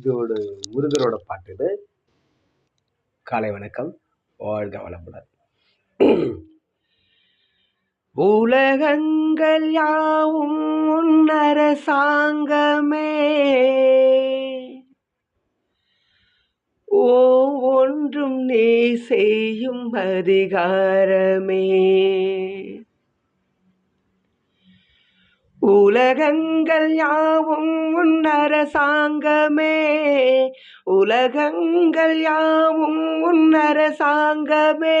இதோட முருகரோட பாட்டு இது காலை வணக்கம் வாழ்க வளமுடன். உலகங்கள் யாவும் உன்னரசாங்கமே ஒவ்வொன்றும் நீ செய்யும் அதிகாரமே. உலகங்கள் யாவும் உன் அரசாங்கமே. உலகங்கள் யாவும் உன் அரசாங்கமே.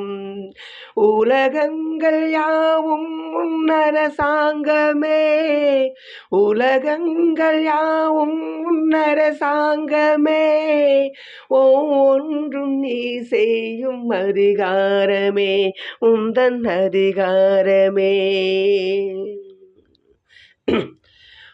உலகங்கள் யாவும் உன்னரசாங்கமே உலகங்கள் யாவும் உன்னரசாங்கமே ஒன்றும் நீ செய்யும் அதிகாரமே உந்தன் அதிகாரமே.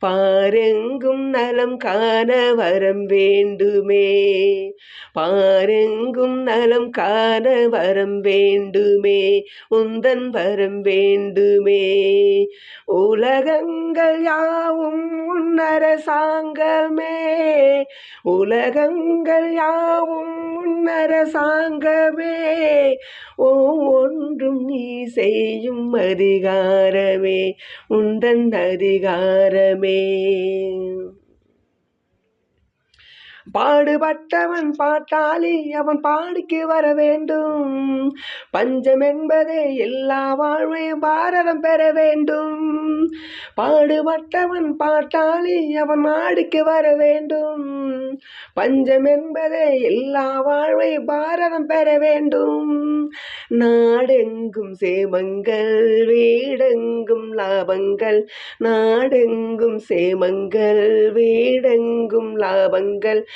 பாரெங்கும் நலம் காண வரம் வேண்டுமே. பாரெங்கும் நலம் காண வரம் வேண்டுமே. உந்தன் வரம் வேண்டுமே. உலகங்கள் யாவும் உன்னரசாங்கமே உலகங்கள் யாவும் உன்னரசாங்கமே ஒன்றும் நீ செய்யும் அதிகாரமே. உந்தன் அதிகாரமே. பாடுபட்டவன் பாட்டாளி அவன் பாடிக்கு வர வேண்டும். பஞ்சம் என்பதே எல்லா வாழ்வையும் பாரதம் பெற வேண்டும். பாடுபட்டவன் பாட்டாளி அவன் மாடிக்கு வர வேண்டும். பஞ்சம் என்பதே எல்லா வாழ்வை பாரதம் பெற வேண்டும். நாடெங்கும் சேமங்கள் வீடெங்கும் லாபங்கள். நாடெங்கும் சேமங்கள் வீடெங்கும் லாபங்கள்.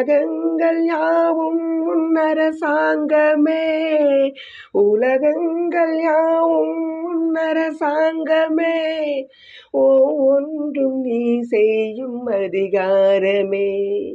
உலகங்கள் யாவும் உன்னரசாங்கமே. உலகங்கள் யாவும் உன்னரசாங்கமே. ஒன்றும் நீ செய்யும் அதிகாரமே.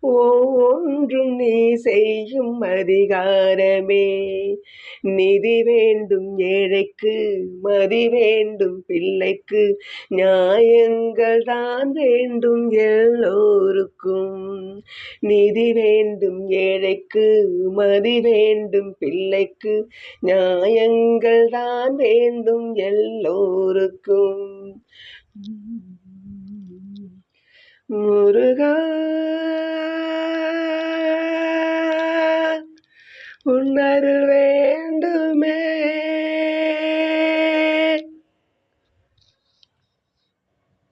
ஒன்றும் நீ செய்யும் அதிகாரமே. நிதி வேண்டும் ஏழைக்கு மதி வேண்டும் பிள்ளைக்கு நியாயங்கள் தான் வேண்டும் எல்லோருக்கும். நிதி வேண்டும் ஏழைக்கு மதி வேண்டும் பிள்ளைக்கு. நியாயங்கள் தான் வேண்டும் எல்லோருக்கும். முருகா உன்னருள்